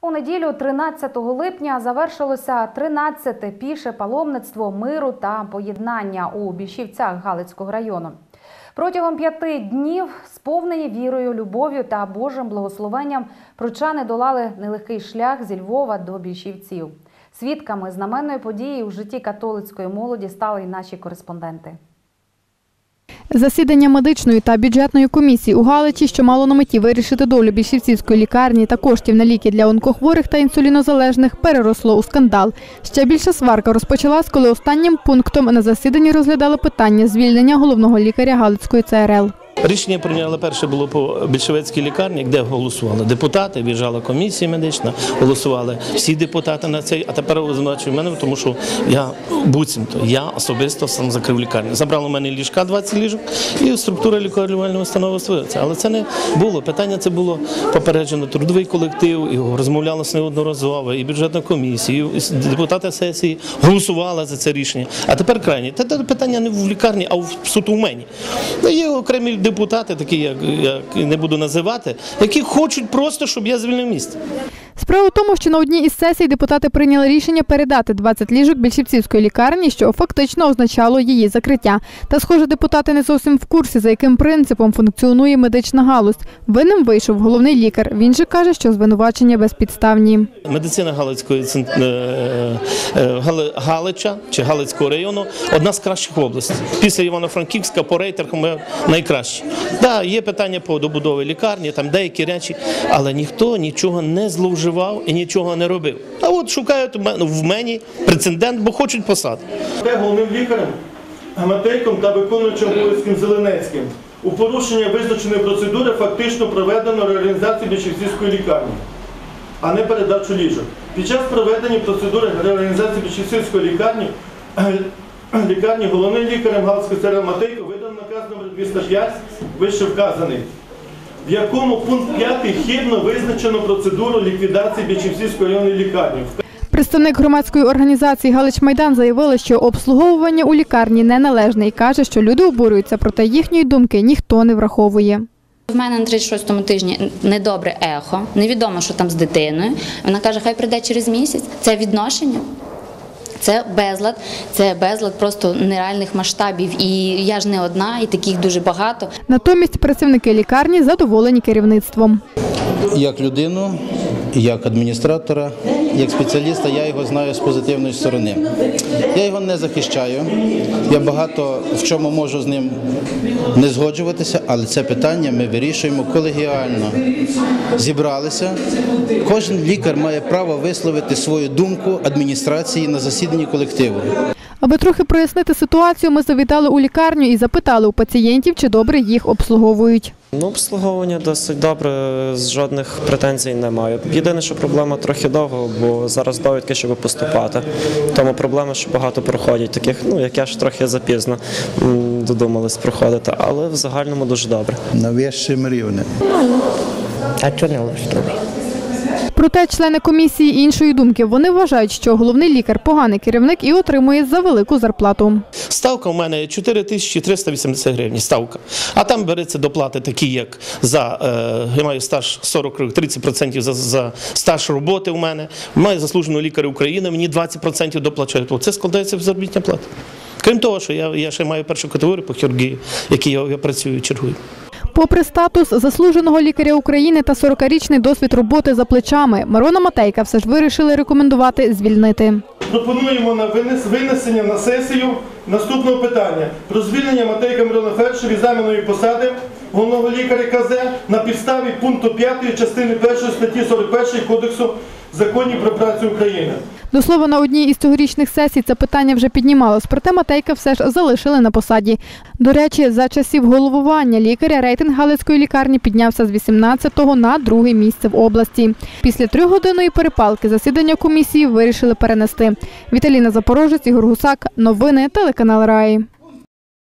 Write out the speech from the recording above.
У неділю, 13 липня, завершилося 13-те піше паломництво миру та поєднання у Більшівцях Галицького району. Протягом п'яти днів, сповнені вірою, любов'ю та Божим благословенням, прочани долали нелегкий шлях зі Львова до Більшівців. Свідками знаменної події у житті католицької молоді стали й наші кореспонденти. Засідання медичної та бюджетної комісії у Галичі, що мало на меті вирішити долю більшівцівської лікарні та коштів на ліки для онкохворих та інсулінозалежних, переросло у скандал. Ще більша сварка розпочалась, коли останнім пунктом на засіданні розглядали питання звільнення головного лікаря Галицької ЦРЛ. Рішення прийняли перше було по більшовецькій лікарні, де голосували депутати, в'їжджала комісія медична, голосували всі депутати на цей, а тепер звинувачують мене, тому що я буцімто, я особисто сам закрив лікарню. Забрали у мене ліжка 20 ліжок і структура лікарнювальної установи створилася. Але це не було. Питання це було попереджено трудовий колектив, і розмовлялося неодноразово, і бюджетна комісія, і депутати сесії голосували за це рішення. А тепер крайні. Та питання не в лікарні, а в суто в мені. Ну, Є окремі депутати, такі як як не буду називати, які хочуть просто, щоб я звільнив місце. Справа в тому, що на одній із сесій депутати прийняли рішення передати 20 ліжок більшівцівської лікарні, що фактично означало її закриття. Та, схоже, депутати не зовсім в курсі, за яким принципом функціонує медична галузь. Винним вийшов головний лікар. Він же каже, що звинувачення безпідставні. Медицина Галицької е, е, Гали- Галича чи Галицького району одна з кращих в області. Після Івано-Франківська по рейтингу ми найкращі. Да, є питання по добудові лікарні, там деякі речі, але ніхто нічого не зловживав і нічого не робив. А от шукають в мені прецедент, бо хочуть посади. Головним лікарем, Гаматейком та виконуючим обов'язком Зеленецьким. У порушення визначеної процедури фактично проведено реорганізацію Більшівцівської лікарні, а не передачу ліжок. Під час проведення процедури реорганізації Більшівцівської лікарні лікарні головним лікарем Галицької ЦРЛ Матейко видано наказ номер 205, вище вказаний, в якому пункт 5 хибно визначено процедуру ліквідації Більшівцівської районної лікарні. Представник громадської організації Галич Майдан заявили, що обслуговування у лікарні неналежне і каже, що люди обурюються, проте їхньої думки ніхто не враховує. В мене на 36-му тижні недобре ехо, невідомо, що там з дитиною. Вона каже, хай прийде через місяць. Це відношення. Це безлад, це безлад просто нереальних масштабів. І я ж не одна, і таких дуже багато. Натомість працівники лікарні задоволені керівництвом. як людину, як адміністратора, як спеціаліста, я його знаю з позитивної сторони. Я його не захищаю. Я багато в чому можу з ним не згоджуватися, але це питання ми вирішуємо колегіально. Зібралися. Кожен лікар має право висловити свою думку адміністрації на засіданні колективу. Аби трохи прояснити ситуацію, ми завітали у лікарню і запитали у пацієнтів, чи добре їх обслуговують. Ну, обслуговування досить добре, з жодних претензій немає. Єдине, що проблема трохи довго, бо зараз довідки, щоб поступати. Тому проблема, що багато проходять таких, ну як я ж трохи запізно додумались проходити, але в загальному дуже добре. на вищому рівні. А чого не влаштовує? Проте члени комісії іншої думки. Вони вважають, що головний лікар поганий керівник і отримує за велику зарплату. Ставка в мене 4380 гривень. Ставка. А там береться доплати такі, як за е, я маю стаж 40 років, 30% за, за стаж роботи у мене. Маю заслуженого лікаря України, мені 20% доплачують. Це складається в заробітня плата. Крім того, що я, я ще маю першу категорію по хірургії, якій я, я працюю чергую. Попри статус заслуженого лікаря України та 40-річний досвід роботи за плечами, Мирона Матейка все ж вирішили рекомендувати звільнити. Пропонуємо на винес- винесення на сесію наступного питання про звільнення Матейка Мирона Фельдшера від заміної посади головного лікаря КЗ на підставі пункту 5 частини 1 статті 41 Кодексу законів про працю України. До слова, на одній із цьогорічних сесій це питання вже піднімалось, проте Матейка все ж залишили на посаді. До речі, за часів головування лікаря рейтинг Галицької лікарні піднявся з 18-го на друге місце в області. Після трьохгодинної перепалки засідання комісії вирішили перенести. Віталіна Запорожець, Ігор Гусак. Новини телеканал Раї.